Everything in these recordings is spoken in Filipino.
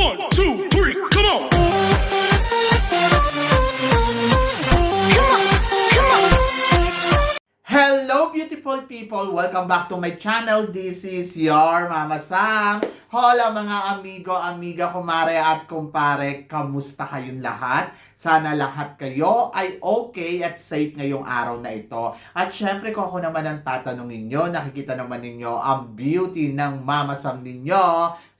One, two, three, come on! Hello beautiful people! Welcome back to my channel. This is your Mama Sam. Hola mga amigo, amiga, kumare at kumpare. Kamusta kayong lahat? Sana lahat kayo ay okay at safe ngayong araw na ito. At syempre kung ako naman ang tatanungin nyo, nakikita naman ninyo ang beauty ng Mama Sam ninyo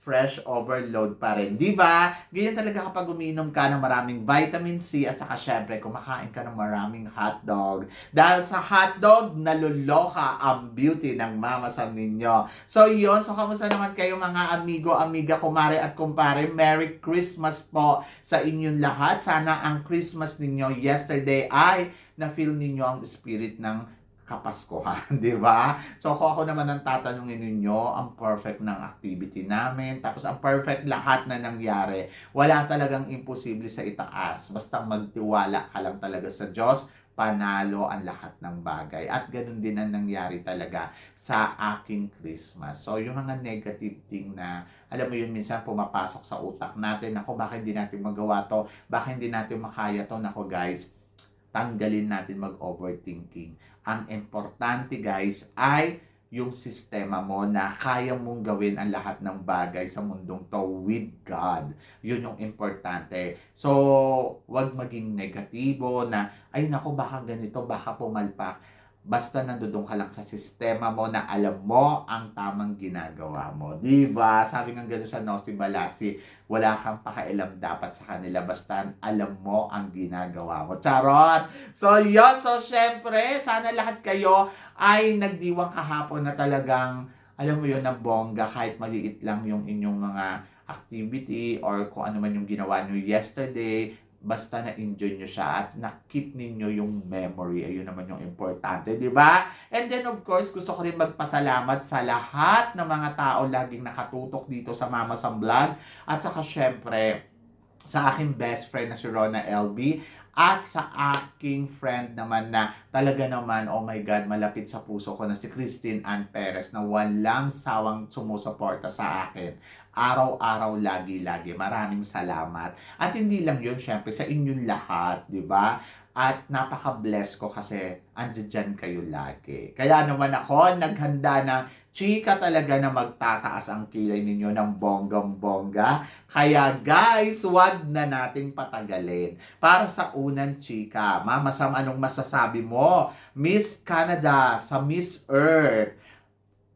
fresh overload pa rin. Di ba? Ganyan talaga kapag uminom ka ng maraming vitamin C at saka syempre kumakain ka ng maraming hotdog. Dahil sa hotdog, naluloka ang beauty ng mama sa ninyo. So yon so kamusta naman kayo mga amigo, amiga, kumare at kumpare? Merry Christmas po sa inyong lahat. Sana ang Christmas ninyo yesterday ay na-feel ninyo ang spirit ng kapaskuhan, di ba? So kung ako naman ang tatanungin ninyo, ang perfect ng activity namin, tapos ang perfect lahat na nangyari, wala talagang imposible sa itaas. Basta magtiwala ka lang talaga sa Diyos, panalo ang lahat ng bagay. At ganun din ang nangyari talaga sa aking Christmas. So, yung mga negative thing na, alam mo yun, minsan pumapasok sa utak natin, ako, bakit hindi natin magawa to? Bakit hindi natin makaya to? Nako, guys, tanggalin natin mag-overthinking. Ang importante, guys, ay yung sistema mo na kaya mong gawin ang lahat ng bagay sa mundong to with God. Yun yung importante. So, wag maging negatibo na, ay nako, baka ganito, baka pumalpak. Basta nandoon ka lang sa sistema mo na alam mo ang tamang ginagawa mo. Di ba? Sabi nga gano'n sa Nosy Balasi, wala kang pakialam dapat sa kanila. Basta alam mo ang ginagawa mo. Charot! So, yon So, syempre, sana lahat kayo ay nagdiwang kahapon na talagang, alam mo yun, na bongga kahit maliit lang yung inyong mga activity or kung ano man yung ginawa nyo yesterday, basta na-enjoy nyo siya at na-keep ninyo yung memory. Ayun naman yung importante, di ba? And then, of course, gusto ko rin magpasalamat sa lahat ng mga tao laging nakatutok dito sa Mama Sam Vlog. At saka, syempre, sa aking best friend na si Rona LB at sa aking friend naman na talaga naman, oh my God, malapit sa puso ko na si Christine Ann Perez na walang sawang sumusuporta sa akin. Araw-araw, lagi-lagi. Maraming salamat. At hindi lang yun, syempre, sa inyong lahat, di ba? At napaka-bless ko kasi andyan kayo lagi. Kaya naman ako, naghanda ng chika talaga na magtataas ang kilay ninyo ng bonggang-bongga. Kaya guys, wag na nating patagalin. Para sa unang chika, Mama Sam, anong masasabi mo? Miss Canada sa Miss Earth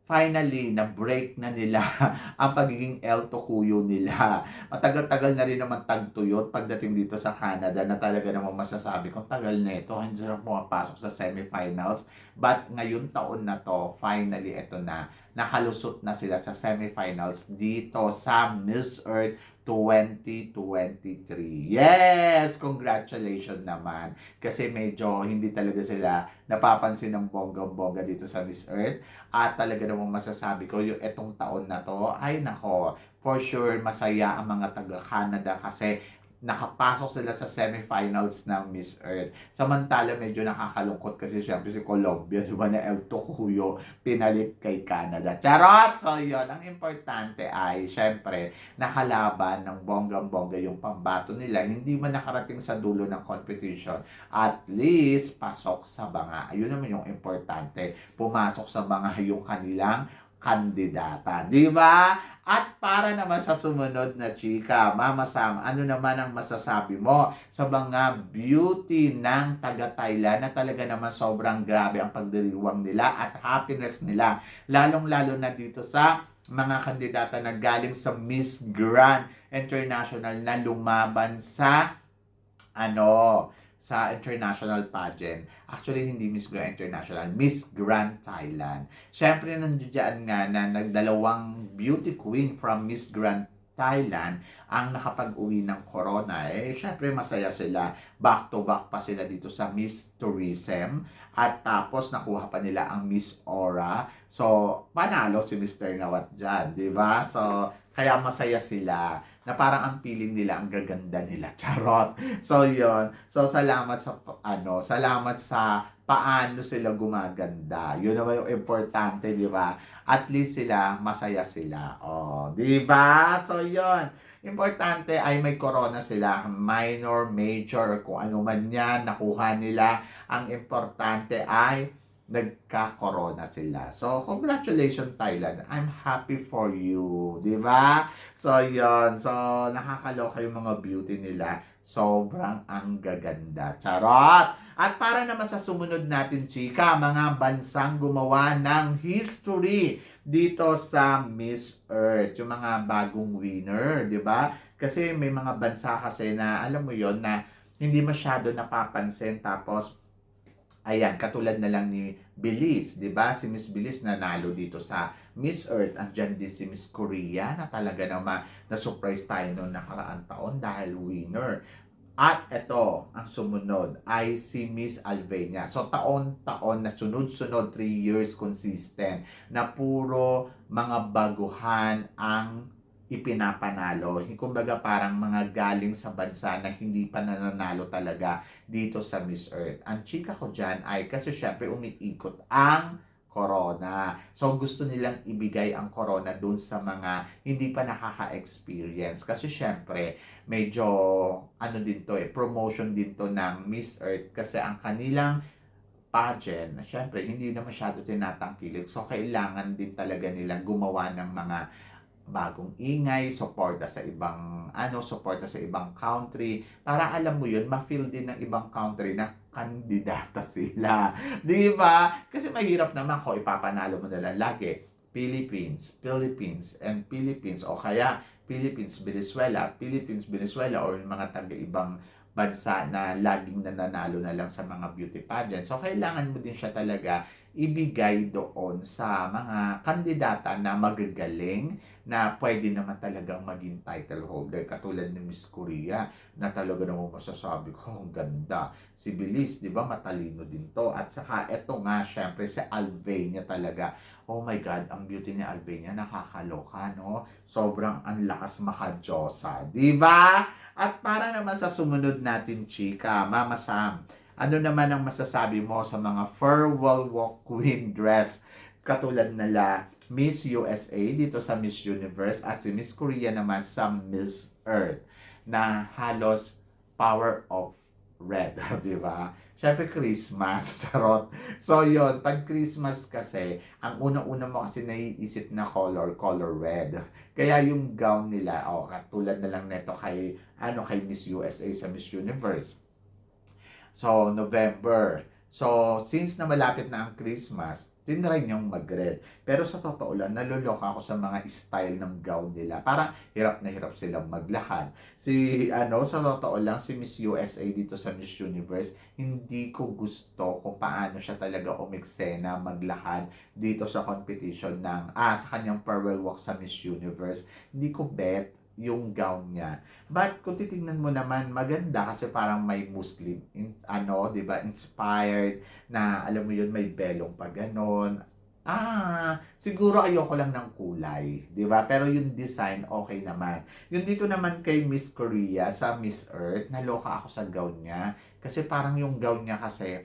finally, na-break na nila ang pagiging El Tocuyo nila. Matagal-tagal na rin naman tagtuyot pagdating dito sa Canada na talaga naman masasabi kong tagal na ito, hindi na pumapasok sa semifinals. But ngayon taon na to, finally, ito na, nakalusot na sila sa semifinals dito sa Miss Earth 2023. Yes! Congratulations naman. Kasi medyo hindi talaga sila napapansin ng bonggang-bongga dito sa Miss Earth. At talaga namang masasabi ko, yung etong taon na to, ay nako, for sure masaya ang mga taga-Canada kasi nakapasok sila sa semifinals ng Miss Earth. Samantala, medyo nakakalungkot kasi syempre si Colombia, di ba, na El Tocuyo, pinalit kay Canada. Charot! So, yon Ang importante ay, syempre, nakalaban ng bonggang-bongga yung pambato nila. Hindi man nakarating sa dulo ng competition. At least, pasok sa banga. Ayun naman yung importante. Pumasok sa banga yung kanilang kandidata. Di ba? At para naman sa sumunod na chika, Mama Sam, ano naman ang masasabi mo sa mga beauty ng taga-Thailand na talaga naman sobrang grabe ang pagdiriwang nila at happiness nila. Lalong-lalo na dito sa mga kandidata na galing sa Miss Grand International na lumaban sa ano, sa international pageant. Actually, hindi Miss Grand International, Miss Grand Thailand. Siyempre, nandiyan nga na nagdalawang beauty queen from Miss Grand Thailand ang nakapag-uwi ng corona. Eh, syempre masaya sila. Back to back pa sila dito sa Miss Tourism. At tapos nakuha pa nila ang Miss Aura. So, panalo si Mr. Nawat dyan, di ba? So, kaya masaya sila na parang ang feeling nila ang gaganda nila. Charot. So, yon So, salamat sa, ano, salamat sa paano sila gumaganda. Yun naman yung importante, di ba? At least sila, masaya sila. Oh, di ba? So, yon Importante ay may corona sila, minor, major, kung ano man yan, nakuha nila. Ang importante ay nagka-corona sila. So, congratulations Thailand. I'm happy for you. Di ba? So, yon So, nakakaloka yung mga beauty nila. Sobrang ang gaganda. Charot! At para naman sa sumunod natin, chika, mga bansang gumawa ng history dito sa Miss Earth. Yung mga bagong winner, di ba? Kasi may mga bansa kasi na, alam mo yon na hindi masyado napapansin. Tapos, ayan, katulad na lang ni Belize, di ba? Si Miss Belize nanalo dito sa Miss Earth. Andyan din si Miss Korea na talaga naman na-surprise tayo noong nakaraang taon dahil winner. At ito, ang sumunod ay si Miss Alvenia. So, taon-taon na sunod-sunod, 3 years consistent, na puro mga baguhan ang ipinapanalo. Kumbaga parang mga galing sa bansa na hindi pa nananalo talaga dito sa Miss Earth. Ang chika ko dyan ay kasi syempre umiikot ang corona. So gusto nilang ibigay ang corona dun sa mga hindi pa nakaka-experience. Kasi syempre, medyo ano din to eh, promotion din to ng Miss Earth kasi ang kanilang pageant, syempre hindi na masyado tinatangkilik. So kailangan din talaga nilang gumawa ng mga bagong ingay, suporta sa ibang ano, suporta sa ibang country para alam mo 'yun, ma-feel din ng ibang country na kandidata sila. 'Di ba? Kasi mahirap naman ko ipapanalo mo na lang lagi Philippines, Philippines and Philippines o kaya Philippines, Venezuela, Philippines, Venezuela or mga taga-ibang bansa na laging nananalo na lang sa mga beauty pageant. So, kailangan mo din siya talaga ibigay doon sa mga kandidata na magagaling na pwede naman talagang maging title holder. Katulad ni Miss Korea na talaga naman masasabi ko ang ganda. Si Belize di ba matalino din to. At saka eto nga syempre si Albania talaga. Oh my god ang beauty ni Albania nakakaloka no? Sobrang ang lakas makadyosa di ba? At para naman sa sumunod natin chika Mama Sam ano naman ang masasabi mo sa mga farewell walk queen dress katulad nila Miss USA dito sa Miss Universe at si Miss Korea naman sa Miss Earth na halos power of red, di ba? Siyempre Christmas, charot. So yon pag Christmas kasi, ang unang-una mo kasi naiisip na color, color red. Kaya yung gown nila, oh, katulad na lang neto kay, ano, kay Miss USA sa Miss Universe So, November. So, since na malapit na ang Christmas, tinry niyong mag-red. Pero sa totoo lang, naluloka ako sa mga style ng gown nila. Parang hirap na hirap silang maglakad. Si, ano, sa totoo lang, si Miss USA dito sa Miss Universe, hindi ko gusto kung paano siya talaga umiksena, maglakad dito sa competition ng, ah, sa kanyang farewell walk sa Miss Universe. Hindi ko bet yung gown niya. But kung titingnan mo naman, maganda kasi parang may Muslim, in, ano, di ba, inspired, na alam mo yun, may belong pa ganon. Ah, siguro ayoko lang ng kulay, di ba? Pero yung design, okay naman. Yung dito naman kay Miss Korea, sa Miss Earth, naloka ako sa gown niya. Kasi parang yung gown niya kasi,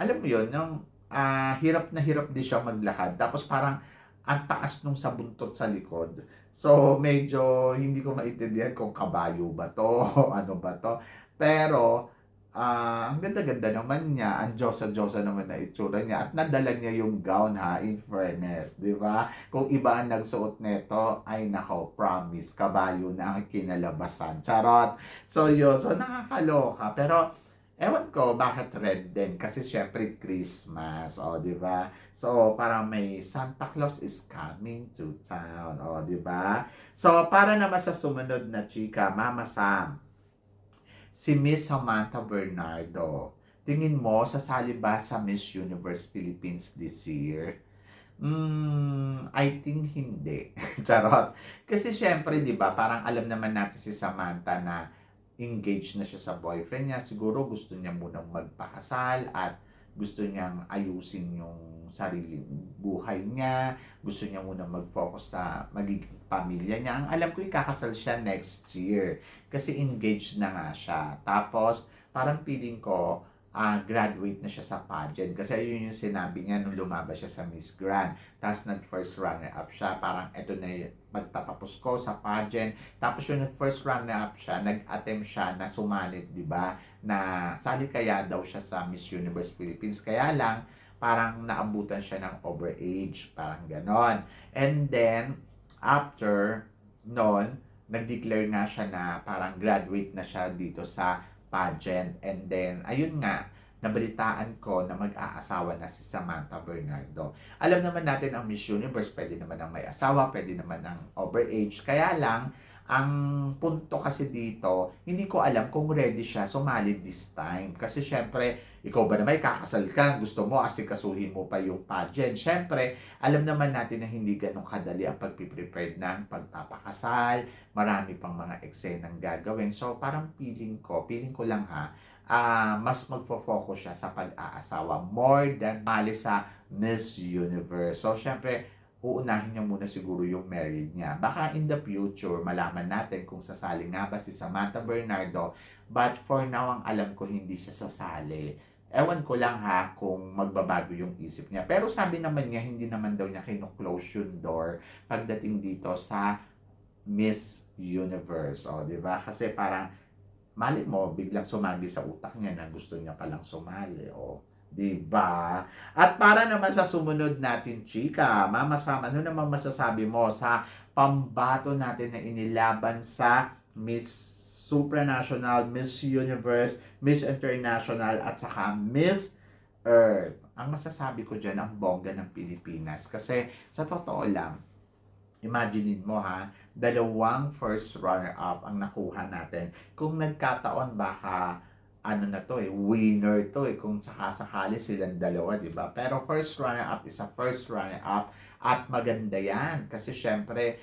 alam mo yun, yung ah, hirap na hirap di siya maglakad. Tapos parang, ang taas nung sa buntot sa likod. So, medyo hindi ko maintindihan kung kabayo ba to, ano ba to. Pero, ah ang ganda-ganda naman niya, ang Diyosa-Diyosa naman na itsura niya, at nadala niya yung gown ha, in fairness, di ba? Kung iba ang nagsuot nito, ay nako, promise, kabayo na ang kinalabasan. Charot! So, yun, so nakakaloka, pero, Ewan ko bakit red din kasi syempre Christmas, o oh, di ba? So parang may Santa Claus is coming to town, o oh, di ba? So para naman sa sumunod na chika, Mama Sam, si Miss Samantha Bernardo. Tingin mo sasali ba sa Miss Universe Philippines this year? Hmm, I think hindi. Charot. Kasi syempre, 'di ba, parang alam naman natin si Samantha na engaged na siya sa boyfriend niya, siguro gusto niya munang magpakasal at gusto niyang ayusin yung sarili buhay niya, gusto niya muna mag-focus sa magiging pamilya niya. Ang alam ko, ikakasal siya next year kasi engaged na nga siya. Tapos, parang feeling ko, ah, graduate na siya sa pageant. Kasi yun yung sinabi niya nung lumabas siya sa Miss Grand. Tapos nag-first runner-up siya. Parang ito na yung pagtatapos ko sa pageant. Tapos yung nag-first runner-up siya, nag-attempt siya na sumalit, di ba? Na sali kaya daw siya sa Miss Universe Philippines. Kaya lang, parang naabutan siya ng overage. Parang ganon. And then, after noon, nag-declare nga siya na parang graduate na siya dito sa pageant. And then, ayun nga, nabalitaan ko na mag-aasawa na si Samantha Bernardo. Alam naman natin ang Miss Universe, pwede naman ang may asawa, pwede naman ang overage. Kaya lang, ang punto kasi dito, hindi ko alam kung ready siya sumali this time. Kasi syempre, ikaw ba naman kakasal ka, gusto mo asikasuhin mo pa yung pageant. Syempre, alam naman natin na hindi ganun kadali ang pagpiprepare ng pagpapakasal, marami pang mga eksenang gagawin. So, parang feeling ko, feeling ko lang ha, ah mas magfo-focus siya sa pag-aasawa more than mali sa Miss Universe. So, syempre, uunahin niya muna siguro yung married niya. Baka in the future, malaman natin kung sasali nga ba si Samantha Bernardo. But for now, ang alam ko, hindi siya sasali. Ewan ko lang ha kung magbabago yung isip niya. Pero sabi naman niya, hindi naman daw niya kino-close yung door pagdating dito sa Miss Universe. O, di ba? Kasi parang, mali mo, biglang sumagi sa utak niya na gusto niya palang sumali. O, di ba? At para naman sa sumunod natin, chika, Mama Sam, ano naman masasabi mo sa pambato natin na inilaban sa Miss Supranational, Miss Universe, Miss International, at saka Miss Earth. Ang masasabi ko dyan, ang bongga ng Pilipinas. Kasi sa totoo lang, imaginein mo ha, dalawang first runner-up ang nakuha natin. Kung nagkataon, baka ano na to eh, winner to eh, kung sakasakali silang dalawa, di ba? Pero first runner-up is a first runner-up at maganda yan. Kasi syempre,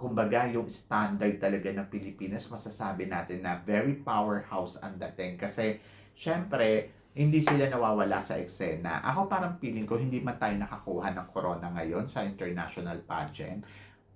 kumbaga yung standard talaga ng Pilipinas, masasabi natin na very powerhouse ang dating. Kasi syempre, hindi sila nawawala sa eksena. Ako parang feeling ko, hindi man tayo nakakuha ng corona ngayon sa international pageant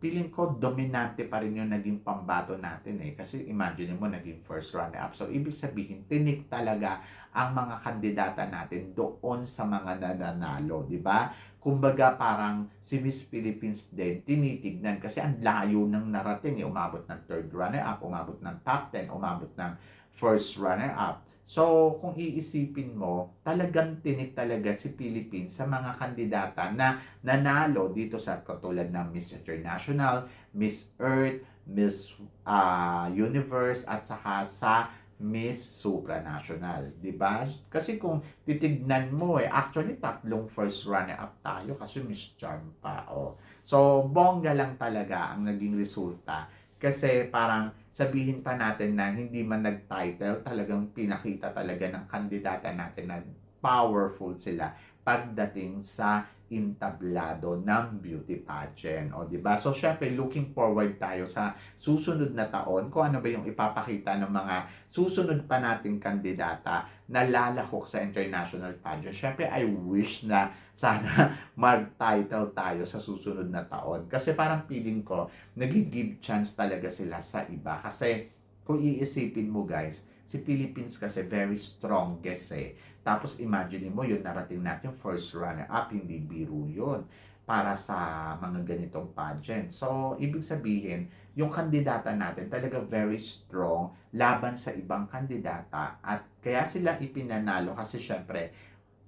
feeling ko dominante pa rin yung naging pambato natin eh. Kasi imagine mo, naging first runner-up. So, ibig sabihin, tinik talaga ang mga kandidata natin doon sa mga nananalo, di ba? Kumbaga parang si Miss Philippines din, tinitignan kasi ang layo ng narating eh. Umabot ng third runner-up, umabot ng top 10, umabot ng first runner-up. So, kung iisipin mo, talagang tinik talaga si Philippines sa mga kandidata na nanalo dito sa katulad ng Miss International, Miss Earth, Miss ah, Universe, at saka sa Miss Supranational, 'di ba? Kasi kung titignan mo eh, actually tatlong first runner-up tayo kasi Miss Charm pa. Oh. So, bongga lang talaga ang naging resulta. Kasi parang sabihin pa natin na hindi man nag-title, talagang pinakita talaga ng kandidata natin na powerful sila pagdating sa intablado ng beauty pageant. O, di ba? So, syempre, looking forward tayo sa susunod na taon kung ano ba yung ipapakita ng mga susunod pa nating kandidata na lalahok sa international pageant. Syempre, I wish na sana mag-title tayo sa susunod na taon. Kasi parang feeling ko, nag-give chance talaga sila sa iba. Kasi kung iisipin mo guys, si Philippines kasi very strongest eh. Tapos imagine mo yun narating natin first runner up, hindi biro yun para sa mga ganitong pageant. So, ibig sabihin, yung kandidata natin talaga very strong laban sa ibang kandidata at kaya sila ipinanalo kasi syempre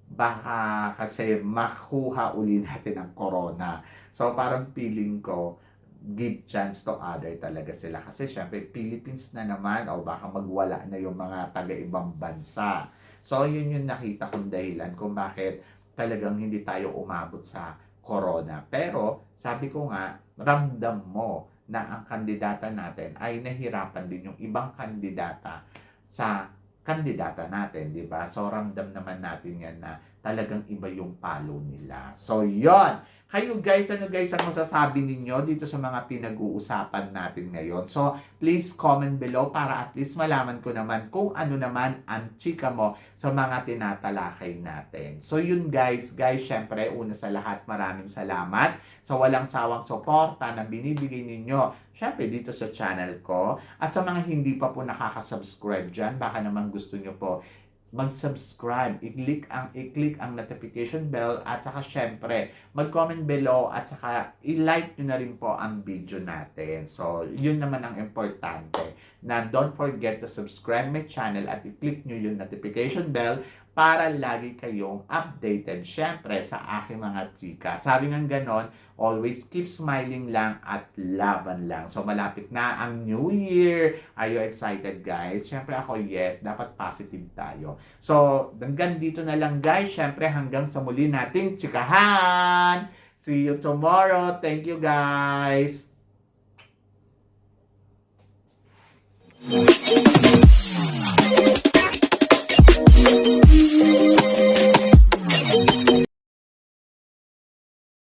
baka kasi makuha uli natin ang corona. So, parang feeling ko, give chance to other talaga sila. Kasi syempre, Philippines na naman, o baka magwala na yung mga taga-ibang bansa. So, yun yung nakita kong dahilan kung bakit talagang hindi tayo umabot sa corona. Pero, sabi ko nga, ramdam mo na ang kandidata natin ay nahirapan din yung ibang kandidata sa kandidata natin, di ba? So, ramdam naman natin yan na talagang iba yung palo nila. So, yon Kayo guys, ano guys ang masasabi ninyo dito sa mga pinag-uusapan natin ngayon? So, please comment below para at least malaman ko naman kung ano naman ang chika mo sa mga tinatalakay natin. So, yun guys. Guys, syempre, una sa lahat, maraming salamat sa walang sawang suporta na binibigay ninyo. Syempre, dito sa channel ko. At sa mga hindi pa po nakaka-subscribe dyan, baka naman gusto nyo po mag-subscribe, i-click ang i-click ang notification bell at saka syempre mag-comment below at saka i-like nyo na rin po ang video natin. So, yun naman ang importante na don't forget to subscribe my channel at i-click nyo yung notification bell para lagi kayong updated syempre sa aking mga chika. Sabi ng ganon, always keep smiling lang at laban lang. So malapit na ang New Year. Are you excited guys? Syempre ako yes, dapat positive tayo. So hanggang dito na lang guys. Syempre hanggang sa muli nating chikahan. See you tomorrow. Thank you guys. Thank you.